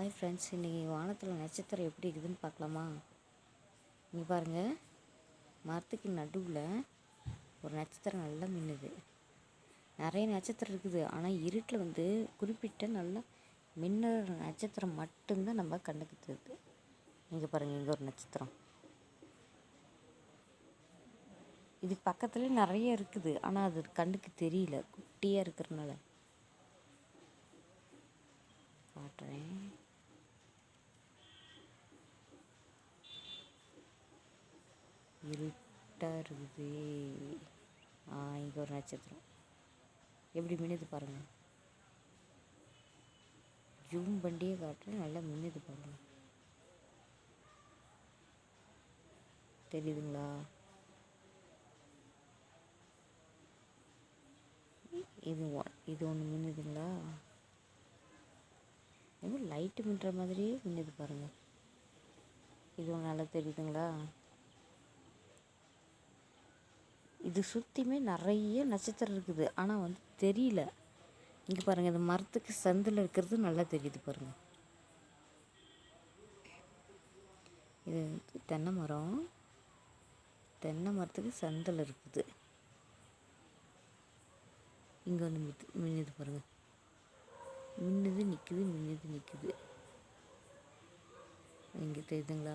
Hi friends இன்றைக்கி வானத்தில் நட்சத்திரம் எப்படி இருக்குதுன்னு பார்க்கலாமா? இங்கே பாருங்கள் மரத்துக்கு நடுவில் ஒரு நட்சத்திரம் நல்லா மின்னுது. நிறைய நட்சத்திரம் இருக்குது. ஆனால் இருட்டில் வந்து குறிப்பிட்ட நல்லா மின்னுற நட்சத்திரம் மட்டும்தான் நம்ம கண்ணுக்கு தெரியுது. இங்கே பாருங்கள் இங்கே ஒரு நட்சத்திரம். இது பக்கத்துலேயே நிறைய இருக்குது. ஆனால் அது கண்ணுக்கு தெரியல. குட்டியாக இருக்கிறனால காட்டுறேன். இருட்டாக இருக்குது ஆ இங்கே ஒரு நட்சத்திரம். எப்படி மின்னுது பாருங்கள் ஜூம் பண்ணியே காட்டுறேன் நல்லா மின்னுது பாருங்கள் தெரியுதுங்களா? இது ஒ- இது ஒன்று மின்னுதுங்களா? இது லைட்டு மின்னுற மாதிரியே மின்னுது பாருங்கள் இது ஒன்று நல்லா தெரியுதுங்களா? இது சுற்றியுமே நிறைய நட்சத்திரம் இருக்குது. ஆனால் வந்து தெரியல. இங்கே பாருங்கள் இந்த மரத்துக்கு சந்தில் இருக்கிறது நல்லா தெரியுது பாருங்கள் இது வந்து தென்னை மரம். தென்னை மரத்துக்கு சந்தில் இருக்குது. இங்கே வந்து மித்து மின்னுது பாருங்கள் மின்னுது நிற்குது மின்னுது நிற்குது இங்கே தெரியுதுங்களா